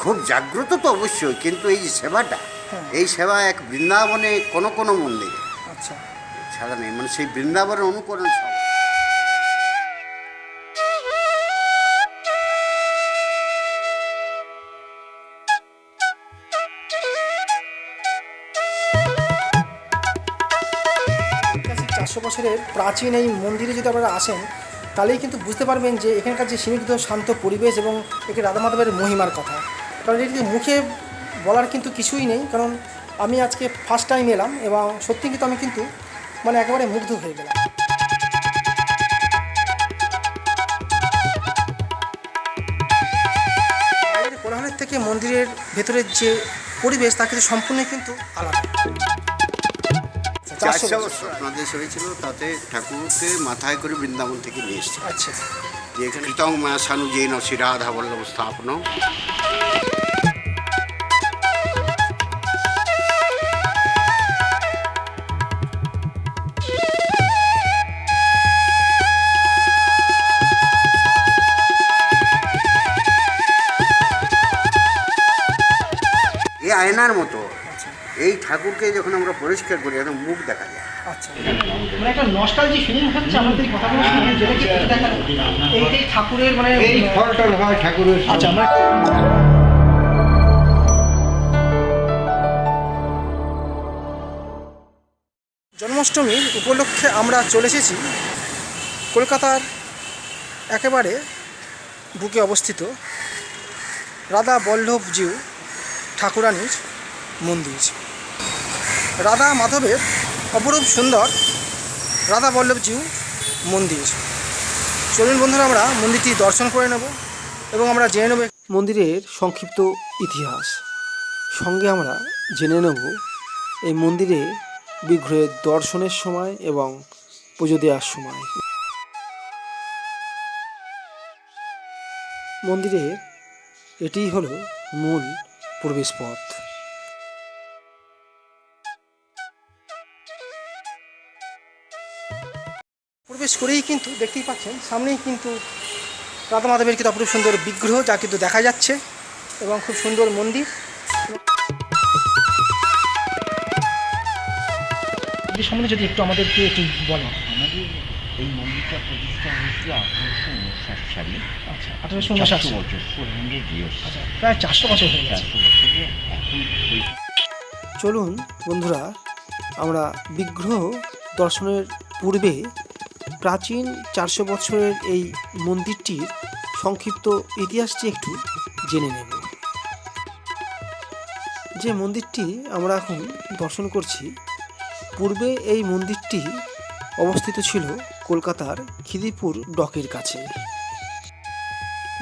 খুব জাগ্রত তো অবশ্যই কিন্তু এই যে সেবাটা হ্যাঁ। এই সেবা এক বৃন্দাবনে কোনো কোনো মন্দিরে। আচ্ছা। ছাড়া নেই মানে সেই বৃন্দাবনের অনুকরণ সব। চারশো বছরের প্রাচীন এই মন্দিরে যদি আপনারা আসেন তাহলেই কিন্তু বুঝতে পারবেন যে এখানকার যে সীমিত শান্ত পরিবেশ এবং একে রাধা মাধবের মহিমার কথা। কারণ এটি মুখে বলার কিন্তু কিছুই নেই কারণ আমি আজকে ফার্স্ট টাইম এলাম এবং সত্যি কিন্তু আমি কিন্তু মানে একেবারে মুগ্ধ হয়ে গেলাম। কোলাহলের থেকে মন্দিরের ভেতরের যে পরিবেশ তা কিন্তু সম্পূর্ণ কিন্তু আলাদা। চারশো চারশো বছর। বছর। হয়েছিল তাতে ঠাকুরকে মাথায় করে বৃন্দাবন থেকে নিয়ে এসছে। আচ্ছা। যে কৃতং মা সানু জৈন শিরাধা বল্লভ স্থাপন আয়নার মতো এই ঠাকুরকে যখন আমরা পরিষ্কার করি একদম মুখ দেখা যায়। আচ্ছা। মানে একটা নস্টালজি ফিলিং হচ্ছে আমাদের কথাগুলো শুনে যেটা কি এই দেখা ঠাকুরের মানে এই ফলটল হয় ঠাকুরের আচ্ছা আমরা জন্মাষ্টমীর উপলক্ষে আমরা চলে এসেছি কলকাতার একেবারে বুকে অবস্থিত রাধা বল্লভজিউ ঠাকুরানীর মন্দির। রাধা মাধবের অপরূপ সুন্দর রাধা বল্লভজিউ মন্দির। চলুন বন্ধুরা, আমরা মন্দিরটি দর্শন করে নেব এবং আমরা জেনে নেব মন্দিরের সংক্ষিপ্ত ইতিহাস। সঙ্গে আমরা জেনে নেব এই মন্দিরে বিগ্রহের দর্শনের সময় এবং পুজো দেওয়ার সময়। মন্দিরের এটিই হলো মূল প্রবেশ পথ প্রবেশ করেই কিন্তু দেখতেই পাচ্ছেন সামনেই কিন্তু রাধা মাধবের কিন্তু অপরূপ সুন্দর বিগ্রহ যা কিন্তু দেখা যাচ্ছে এবং খুব সুন্দর মন্দির। সম্বন্ধে যদি একটু আমাদেরকে একটু আমাদের এই মন্দিরটা প্রতিষ্ঠা হয়েছিল আঠারোশো উনষাট সালে। আচ্ছা আঠারোশো উনষাট বছর ফোর হান্ড্রেড ইয়ার্স আচ্ছা প্রায় চারশো বছর হয়ে চারশো বছরে এখন চলুন বন্ধুরা আমরা বিগ্রহ দর্শনের পূর্বে প্রাচীন চারশো বছরের এই মন্দিরটির সংক্ষিপ্ত ইতিহাসটি একটু জেনে নেব। যে মন্দিরটি আমরা এখন দর্শন করছি, পূর্বে এই মন্দিরটি অবস্থিত ছিল কলকাতার খিদিপুর ডকের কাছে।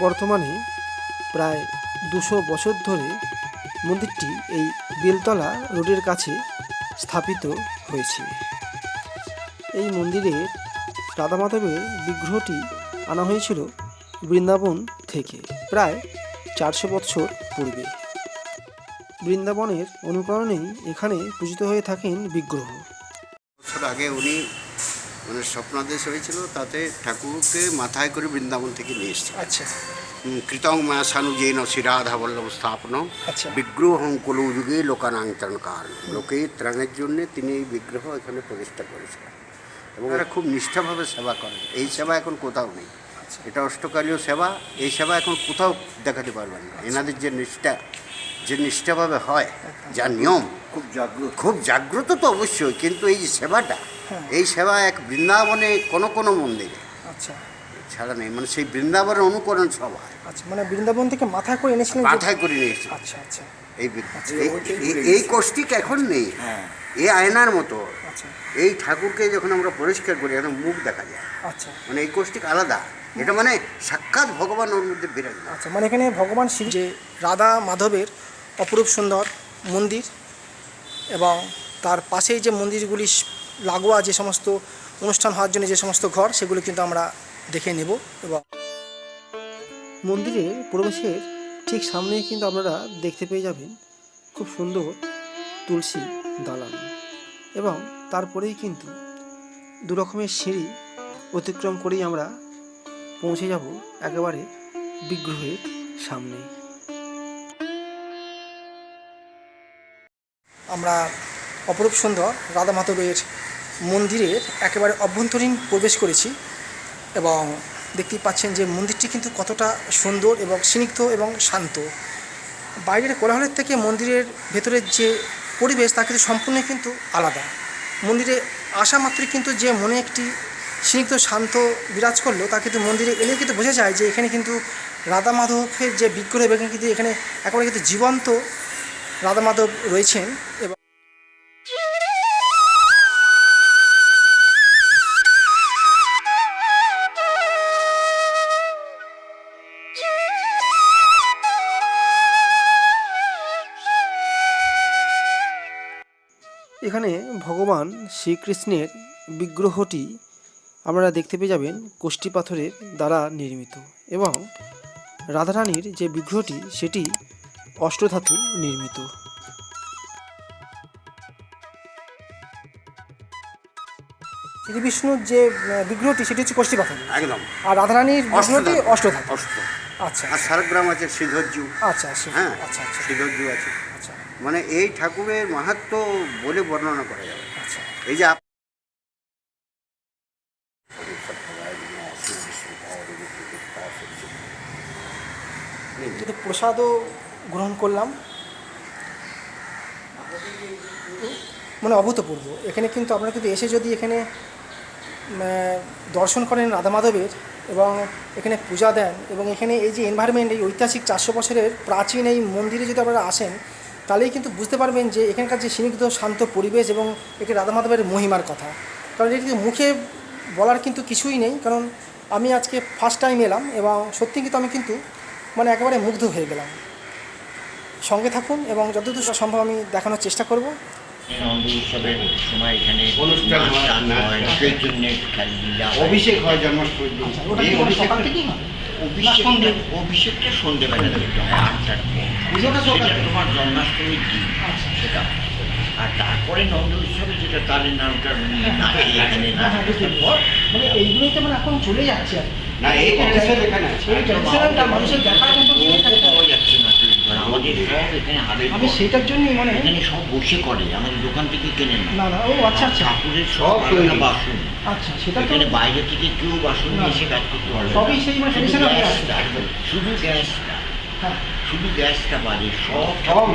বর্তমানে প্রায় দুশো বছর ধরে মন্দিরটি এই বেলতলা রোডের কাছে স্থাপিত হয়েছে। এই মন্দিরের রাধা মাধবের বিগ্রহটি আনা হয়েছিল বৃন্দাবন থেকে প্রায় চারশো বছর পূর্বে। বৃন্দাবনের অনুকরণেই এখানে পূজিত হয়ে থাকেন বিগ্রহ। বছর আগে উনি মানে স্বপ্নাদেশ হয়েছিল তাতে ঠাকুরকে মাথায় করে বৃন্দাবন থেকে নিয়ে এসছে আচ্ছা। কৃতং মা সানু জৈন শিরাধা বল্লভ স্থাপন। আচ্ছা। বিগ্রহং কলু যুগে লোকানান্তরণ কারণ। লোকে ত্রাণের জন্য তিনি এই বিগ্রহ এখানে প্রতিষ্ঠা করেছিলেন। এবং এরা খুব নিষ্ঠাভাবে সেবা করে। এই সেবা এখন কোথাও নেই। আচ্ছা। এটা অষ্টকালীয় সেবা এই সেবা এখন কোথাও দেখাতে পারবেন না। এনাদের যে নিষ্ঠা যে নিষ্ঠাভাবে হয় যা নিয়ম খুব জাগ্রত। খুব জাগ্রত তো অবশ্যই কিন্তু এই যে সেবাটা হ্যাঁ। এই সেবা এক বৃন্দাবনে কোনো কোনো মন্দিরে আচ্ছা। ছাড়া নেই। মানে সেই বৃন্দাবনের অনুকরণ সভা আচ্ছা মানে বৃন্দাবন থেকে মাথায় করে এনেছিলেন মাথায় করে নিয়েছে। আচ্ছা আচ্ছা। এই বি- এই- কষ্টিক এখন নেই। হ্যাঁ। এই আয়নার মতো। আচ্ছা। এই ঠাকুরকে যখন আমরা পরিষ্কার করি একদম মুখ দেখা যায়। আচ্ছা। মানে এই কষ্টিক আলাদা। এটা মানে সাক্ষাৎ ভগবান ওর মধ্যে বিরাজমান আচ্ছা মানে এখানে ভগবান শিব যে রাধা মাধবের অপরূপ সুন্দর মন্দির এবং তার পাশেই যে মন্দিরগুলি লাগোয়া যে সমস্ত অনুষ্ঠান হওয়ার জন্য যে সমস্ত ঘর সেগুলো কিন্তু আমরা দেখে নেব এবং মন্দিরের প্রবেশের ঠিক সামনেই কিন্তু আপনারা দেখতে পেয়ে যাবেন খুব সুন্দর তুলসী দালান এবং তারপরেই কিন্তু দু রকমের সিঁড়ি অতিক্রম করেই আমরা পৌঁছে যাব একেবারে বিগ্রহের সামনে। আমরা অপরূপ সুন্দর রাধা মাধবের মন্দিরের একেবারে অভ্যন্তরীণ প্রবেশ করেছি। এবং দেখতেই পাচ্ছেন যে মন্দিরটি কিন্তু কতটা সুন্দর এবং স্নিগ্ধ এবং শান্ত। বাইরের কোলাহলের থেকে মন্দিরের ভেতরের যে পরিবেশ, তা কিন্তু সম্পূর্ণ কিন্তু আলাদা। মন্দিরে আসা মাত্রই কিন্তু যে মনে একটি স্নিগ্ধ, শান্ত বিরাজ করল, তা কিন্তু মন্দিরে এলে কিন্তু বোঝা যায় যে এখানে কিন্তু রাধা মাধবের যে বিগ্রহ এবং কিন্তু এখানে একেবারে কিন্তু জীবন্ত রাধা মাধব রয়েছেন এবং ভগবান শ্রীকৃষ্ণের বিগ্রহটি আপনারা দেখতে পেয়ে যাবেন কোষ্ঠী পাথরের দ্বারা নির্মিত এবং রাধারানীর যে বিগ্রহটি সেটি অষ্টধাতু নির্মিত। শ্রীবিষ্ণুর যে বিগ্রহটি সেটি হচ্ছে কোষ্ঠী পাথর। একদম। আর রাধারানীর বিগ্রহটি অষ্টধাতু। অষ্ট আচ্ছা। আর শারগ্রাম আছে সিদ্ধর্যু আচ্ছা আচ্ছা হ্যাঁ আচ্ছা আচ্ছা। সিদ্ধর্যু আছে। আচ্ছা। মানে এই ঠাকুরের মাহাত্ম বলে বর্ণনা করা যাবে। আচ্ছা এই যে প্রসাদও গ্রহণ করলাম। মানে অভূতপূর্ব। এখানে কিন্তু আপনারা কিন্তু এসে যদি এখানে দর্শন করেন রাধা মাধবের এবং এখানে পূজা দেন এবং এখানে এই যে এনভায়রনমেন্ট এই ঐতিহাসিক চারশো বছরের প্রাচীন এই মন্দিরে যদি আপনারা আসেন তাহলেই কিন্তু বুঝতে পারবেন যে এখানকার যে স্নিগ্ধ শান্ত পরিবেশ এবং এখানে রাধা মাধবের মহিমার কথা। কারণ এটি কিন্তু মুখে বলার কিন্তু কিছুই নেই কারণ আমি আজকে ফার্স্ট টাইম এলাম এবং সত্যি কিন্তু আমি কিন্তু মানে একেবারে মুগ্ধ হয়ে গেলাম। সঙ্গে থাকুন এবং যতদূর সম্ভব আমি দেখানোর চেষ্টা করব। উৎসবের সময় এখানে অনুষ্ঠান হয়, নাচ হয়। চৈতন্যের খেলাধুলা। অভিষেক হয় জন্মাষ্টমী অভিষেক অভিষেকটা অভিষেকটা সন্ধ্যেবেলা দেখতে হয় আটটার পর। তোমার জন্মাষ্টমীর দিন। সেটা। আর তারপরে নন্দ উৎসবে যেটা তাদের নামটা এখানে হ্যাঁ, হ্যাঁ। মানে এইগুলোই তো মানে এখন চলে যাচ্ছে না এই মানুষের পাওয়া যাচ্ছে না আমাদের সব এখানে আমি সেটার জন্যই মানে এখানে সব বসে করে। আমাদের দোকান থেকে কেনে না। না ও আচ্ছা আচ্ছা। ঠাকুরের সব সব বাসন। আচ্ছা সেটা এখানে বাইরে থেকে কেউ বাসন। নিয়ে এসে কাজ করতে পারবে। সবই সেই মানে শুধু গ্যাসটা, একদম। শুধু গ্যাসটা হ্যাঁ শুধু গ্যাসটা বাদে সব সব।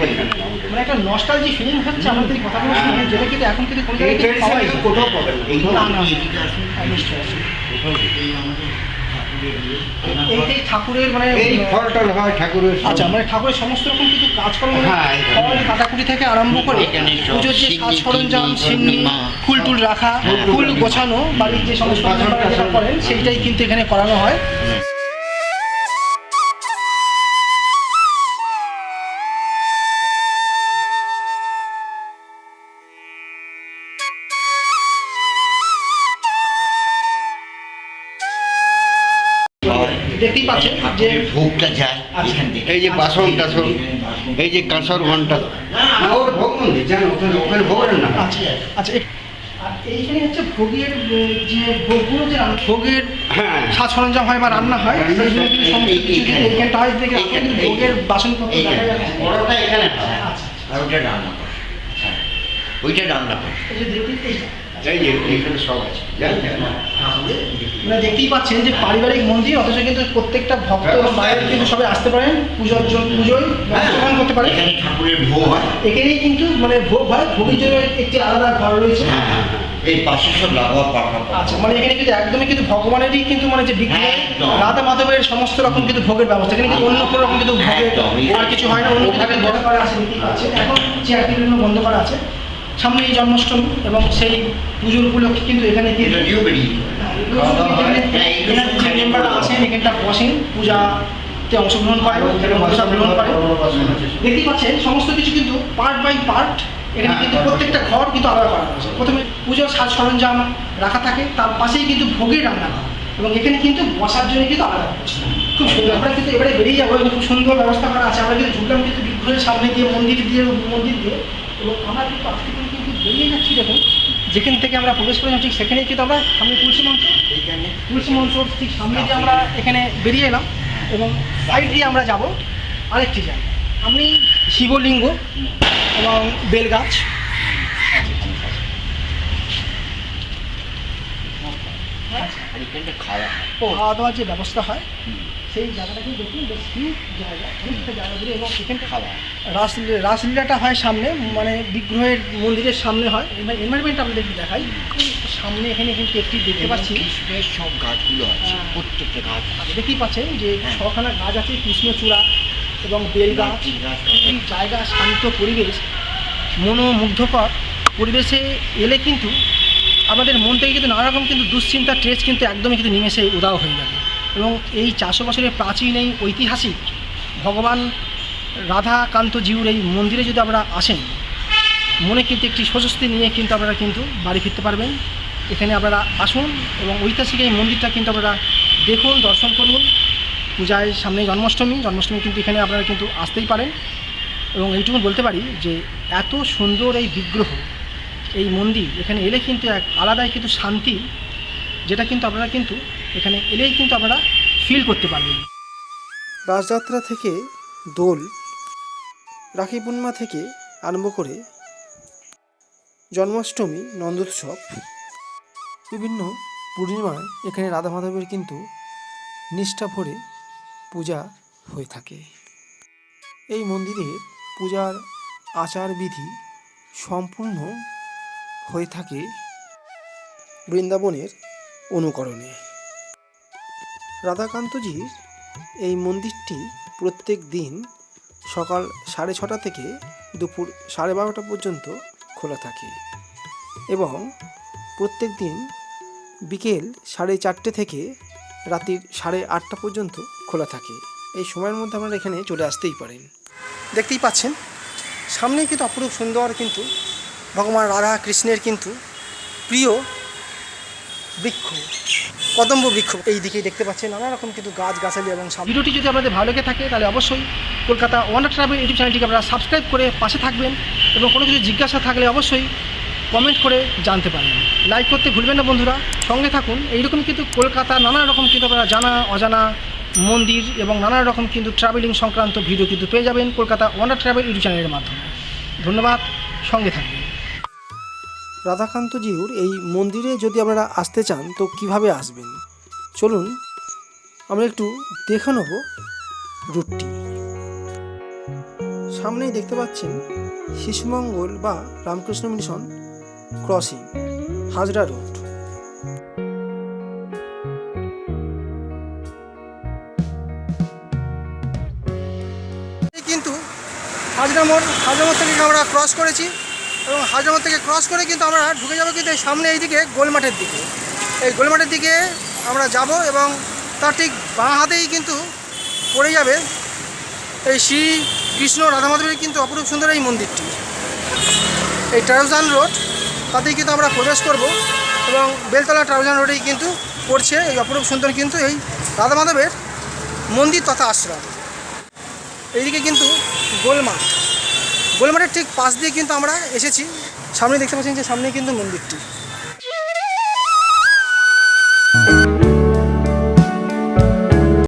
মানে একটা নস্টালজি ফিলিং হচ্ছে আমাদের কথাগুলো শুনে। যেটা কিন্তু এখন কিন্তু কোনো জায়গায় কিন্তু পাওয়া tradition যায় না। কোথাও পাবেন এই না, না। এদিকে আসুন, নিশ্চয়ই, নিশ্চয়ই। কোথাও এই আমাদের ঠাকুরের। এইটাই ঠাকুরের মানে এই ফল হয় ঠাকুরের আচ্ছা মানে ঠাকুরের সমস্ত রকম কিছু কাজকর্ম মানে হ্যাঁ, ফল কাটাকুটি থেকে আরম্ভ করে পুজোর যে সাজ সরঞ্জাম সিন্নি ফুল টুল রাখা। ফুল গোছানো বাড়ির যে সমস্ত। করেন সেইটাই কিন্তু এখানে করানো হয় যে ভোগটা যায় আচ্ছা। এখান থেকে। এই যে বাসন টাসন এই যে কাঁসর ঘণ্টা। ওর ভোগ মন্দির জানো ওখানে ওখানে ভোগের না। আচ্ছা আচ্ছা আর এইখানে হচ্ছে ভোগের যে ভোগগুলো যে ভোগের হ্যাঁ। সাজ সরঞ্জাম হয় বা রান্না হয়। এইখানটা হয় দেখে ভোগের বাসনপত্র বড়টা এখানে আচ্ছা আর ওইটা রান্না করে। ওইটা রান্না করে। এখানে সব আছে। মানে দেখতেই পাচ্ছেন যে পারিবারিক মন্দির অথচ কিন্তু প্রত্যেকটা ভক্ত এবং বাইরে কিন্তু সবাই আসতে পারেন পুজোর জন্য পুজোয় অংশগ্রহণ করতে পারেন। ঠাকুরের ভোগ হয়। এখানেই কিন্তু মানে ভোগ হয় ভোগের জন্য একটি আলাদা ঘর রয়েছে। হ্যাঁ হ্যাঁ হ্যাঁ। এই পাশে সব লাগোয়া পাকা পাকা। আচ্ছা মানে এখানে কিন্তু একদমই কিন্তু ভগবানেরই কিন্তু মানে যে রাধা মাধবের সমস্ত রকম কিন্তু ভোগের ব্যবস্থা। এখানে কিন্তু অন্য কোনো রকম কিন্তু ভোগের আর কিছু হয় না অন্য কিছু বন্ধ করা আছে এখন চেয়ার টেবিল বন্ধ করা আছে। সামনে এই জন্মাষ্টমী এবং সেই পুজোর উপলক্ষে কিন্তু এখানে হয়। হ্যাঁ, আছেন এখানটা বসেন পূজাতে অংশগ্রহণ প্রসাদ গ্রহণ করেন। দেখতেই পাচ্ছেন সমস্ত কিছু কিন্তু পার্ট বাই পার্ট এখানে কিন্তু প্রত্যেকটা ঘর কিন্তু আলাদা করা হয়েছে। প্রথমে পুজোর সাজ সরঞ্জাম রাখা থাকে তার পাশেই কিন্তু ভোগের রান্না হয়। এবং এখানে কিন্তু বসার জন্য কিন্তু আলাদা হচ্ছে খুব সুন্দর। আমরা কিন্তু এবারে বেরিয়ে যাব খুব সুন্দর ব্যবস্থা করা আছে। আমরা কিন্তু ঢুকলাম কিন্তু বিগ্রহের সামনে দিয়ে মন্দির দিয়ে মন্দির দিয়ে। এবং আমরা কিন্তু আজকে যেখান থেকে আমরা প্রবেশ করেছিলাম ঠিক সেখানেই কিন্তু আমরা সামনে তুলসী মঞ্চ। তুলসী মঞ্চ ঠিক সামনে যে আমরা এখানে বেরিয়ে এলাম এবং সাইড দিয়ে আমরা যাব আরেকটি জায়গা আমি শিবলিঙ্গ এবং বেলগাছ। খাওয়া দাওয়ার যে ব্যবস্থা হয় সেই জায়গাটা কিন্তু দেখুন বেশ হিউজ জায়গা। অনেকটা জায়গা জুড়ে এবং এখানটা খাওয়া রাস রাসলীলাটা হয় সামনে মানে বিগ্রহের মন্দিরের সামনে হয়। এনভায়রনমেন্ট আপনাদের একটু দেখাই। সামনে এখানে কিন্তু একটি দেখতে পাচ্ছি। কৃষ্ণের সব গাছগুলো আছে হ্যাঁ। প্রত্যেকটা গাছ। দেখতেই পাচ্ছেন যে হ্যাঁ। ছখানা গাছ আছে কৃষ্ণচূড়া এবং বেল গাছ এই জায়গা শান্ত পরিবেশ মনোমুগ্ধকর পরিবেশে এলে কিন্তু আমাদের মন থেকে কিন্তু নানা রকম কিন্তু দুশ্চিন্তার ট্রেস কিন্তু একদমই কিন্তু নিমেষে উদাও হয়ে যাবে। এবং এই চারশো বছরের প্রাচীন এই ঐতিহাসিক ভগবান রাধাকান্ত জিউর এই মন্দিরে যদি আপনারা আসেন, মনে কিন্তু একটি স্বস্তি নিয়ে কিন্তু আপনারা কিন্তু বাড়ি ফিরতে পারবেন। এখানে আপনারা আসুন এবং ঐতিহাসিক এই মন্দিরটা কিন্তু আপনারা দেখুন, দর্শন করুন। পূজায় সামনে জন্মাষ্টমী জন্মাষ্টমী কিন্তু এখানে আপনারা কিন্তু আসতেই পারেন। এবং এইটুকু বলতে পারি যে এত সুন্দর এই বিগ্রহ, এই মন্দির, এখানে এলে কিন্তু এক আলাদাই কিন্তু শান্তি, যেটা কিন্তু আপনারা কিন্তু এখানে এলেই কিন্তু আপনারা ফিল করতে পারবেন। রাজযাত্রা থেকে দোল রাখি পূর্ণিমা থেকে আরম্ভ করে জন্মাষ্টমী, নন্দোৎসব, বিভিন্ন পূর্ণিমায় এখানে রাধা মাধবের কিন্তু নিষ্ঠা ভরে পূজা হয়ে থাকে। এই মন্দিরে পূজার আচার বিধি সম্পূর্ণ হয়ে থাকে বৃন্দাবনের অনুকরণে। রাধাকান্তজির এই মন্দিরটি প্রত্যেক দিন সকাল সাড়ে ছটা থেকে দুপুর সাড়ে বারোটা পর্যন্ত খোলা থাকে এবং প্রত্যেক দিন বিকেল সাড়ে চারটে থেকে রাত্রির সাড়ে আটটা পর্যন্ত খোলা থাকে। এই সময়ের মধ্যে আপনারা এখানে চলে আসতেই পারেন। দেখতেই পাচ্ছেন, সামনেই কিন্তু অপরূপ সুন্দর কিন্তু ভগবান রাধা কৃষ্ণের কিন্তু প্রিয় বৃক্ষ। কদম্ব বৃক্ষ এই দিকেই দেখতে পাচ্ছেন নানা রকম কিন্তু গাছ গাছালি এবং ভিডিওটি যদি আপনাদের ভালো লেগে থাকে, তাহলে অবশ্যই কলকাতা ওয়ান্ডার ট্রাভেল ইউটিউব চ্যানেলটিকে আপনারা সাবস্ক্রাইব করে পাশে থাকবেন এবং কোনো কিছু জিজ্ঞাসা থাকলে অবশ্যই কমেন্ট করে জানতে পারেন। লাইক করতে ভুলবেন না বন্ধুরা। সঙ্গে থাকুন। এইরকম কিন্তু কলকাতা নানা রকম কিন্তু আপনারা জানা, অজানা মন্দির এবং নানা রকম কিন্তু ট্রাভেলিং সংক্রান্ত ভিডিও কিন্তু পেয়ে যাবেন কলকাতা ওয়ান্ডার ট্রাভেল ইউটিউব চ্যানেলের মাধ্যমে। ধন্যবাদ। সঙ্গে থাকবেন। রাধাকান্তজিউর এই মন্দিরে যদি আপনারা আসতে চান, তো কীভাবে আসবেন? চলুন, আমরা একটু দেখে নেব রুটটি। সামনেই দেখতে পাচ্ছেন শিশুমঙ্গল বা Ramakrishna mission crossing, Hazra road. কিন্তু হাজরা মোড় হাজরা মোড় থেকে আমরা ক্রস করেছি। এবং হাজরা থেকে ক্রস করে কিন্তু আমরা ঢুকে যাব কিন্তু এই সামনে এইদিকে গোলমাঠের দিকে। এই গোলমাঠের দিকে আমরা যাব এবং তার ঠিক বাঁ হাতেই কিন্তু পড়ে যাবে এই শ্রী কৃষ্ণ রাধা মাধবের কিন্তু অপরূপ সুন্দর এই মন্দিরটি। এই ট্রাউজান রোড, তাতেই কিন্তু আমরা প্রবেশ করব এবং বেলতলা ট্রাউজান রোডেই কিন্তু পড়ছে এই অপরূপ সুন্দর কিন্তু এই রাধা মাধবের মন্দির তথা আশ্রম। এইদিকে কিন্তু গোলমাঠ। গোলমাঠের ঠিক পাশ দিয়ে কিন্তু আমরা এসেছি। সামনে দেখতে পাচ্ছেন যে সামনে কিন্তু মন্দিরটি।